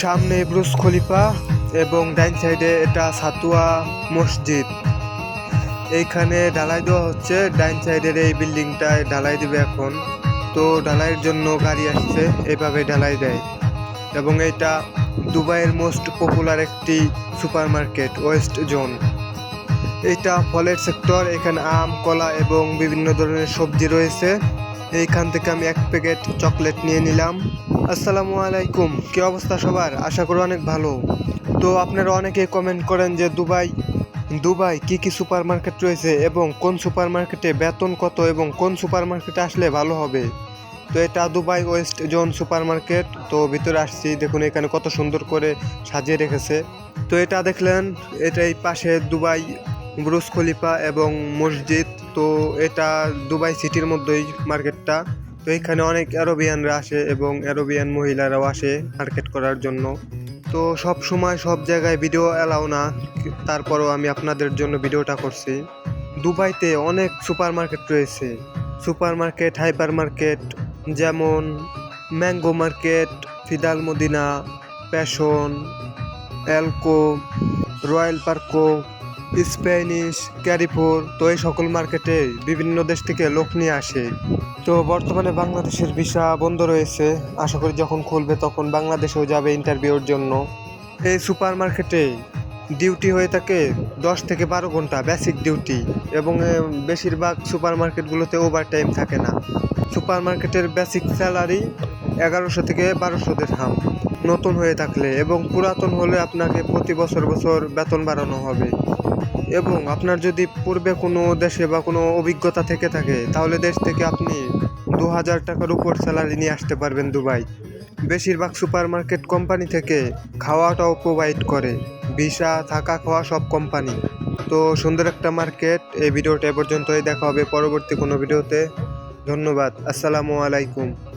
সামনে ব্রুস খলিফা এবং ডাইন সাইডে এটা সাতুয়া মসজিদ। এইখানে ঢালাই দেওয়া হচ্ছে, ডাইন সাইডের এই বিল্ডিংটায় ঢালাই দিবে এখন। তো ঢালাইয়ের জন্য গাড়ি আসছে এইভাবে ঢালাই দেয়। এবং এটা দুবাইয়ের মোস্ট পপুলার একটি সুপার মার্কেট ওয়েস্ট জোন। এটা ফলের সেক্টর, এখানে আম, কলা এবং বিভিন্ন ধরনের সবজি রয়েছে। এইখান থেকে আমি এক প্যাকেট চকলেট নিয়ে নিলাম। আসসালামু আলাইকুম। কি অবস্থা সবার? আশা করি অনেক ভালো। তো আপনারা অনেকেই কমেন্ট করেন যে দুবাই দুবাই কি কি সুপার মার্কেট রয়েছে এবং কোন সুপার মার্কেটে বেতন কত এবং কোন সুপার মার্কেটে আসলে ভালো হবে? তো এটা Dubai west zone supermarket তো ভিতরে আসছি, দেখুন এখানে কত সুন্দর করে সাজিয়ে রেখেছে। তো এটা দেখলেন এটা এই পাশে দুবাই ব্রুজ খলিফা এবং মসজিদ। তো এটা দুবাই সিটির মধ্যেই মার্কেটটা তো এখানে অনেক অ্যারোবিয়ানরা আসে এবং অ্যারোবিয়ান মহিলারাও আসে মার্কেট করার জন্য। তো সব সময় সব জায়গায় ভিডিও এলাও না, তারপরও আমি আপনাদের জন্য ভিডিওটা করছি। দুবাইতে অনেক সুপার মার্কেট রয়েছে। সুপার মার্কেট হাইপার মার্কেট যেমন ম্যাঙ্গো মার্কেট, ফিদাল মদিনা, প্যাশন, এলকো রয়্যাল পার্কো, স্প্যানিশ, ক্যারিফোর, তো এই সকল মার্কেটে বিভিন্ন দেশ থেকে লোক নিয়ে আসে। তো বর্তমানে বাংলাদেশের ভিসা বন্ধ রয়েছে। আশা করি যখন খুলবে তখন বাংলাদেশেও যাবে ইন্টারভিউর জন্য। এই সুপার মার্কেটে ডিউটি হয়ে থাকে দশ থেকে বারো ঘণ্টা, বেসিক ডিউটি। এবং বেশিরভাগ সুপার মার্কেটগুলোতে ওভার টাইম থাকে না। সুপার মার্কেটের বেসিক স্যালারি এগারোশো থেকে বারোশো হাম। নতুন হয়ে থাকলে এবং পুরাতন হলে আপনাকে প্রতি বছর বছর বেতন বাড়ানো হবে। এবং আপনার যদি পূর্বে কোনো দেশে বা কোনো অভিজ্ঞতা থেকে থাকে, তাহলে দেশ থেকে আপনি দু হাজার টাকার উপর স্যালারি নিয়ে আসতে পারবেন দুবাই। বেশিরভাগ সুপার মার্কেট কোম্পানি থেকে খাওয়াটাও প্রোভাইড করে। ভিসা, থাকা খাওয়া সব কোম্পানি। তো সুন্দর একটা মার্কেট। এই ভিডিওটা এ পর্যন্তই। দেখা হবে পরবর্তী কোনো ভিডিওতে। ধন্যবাদ। আসসালামু আলাইকুম।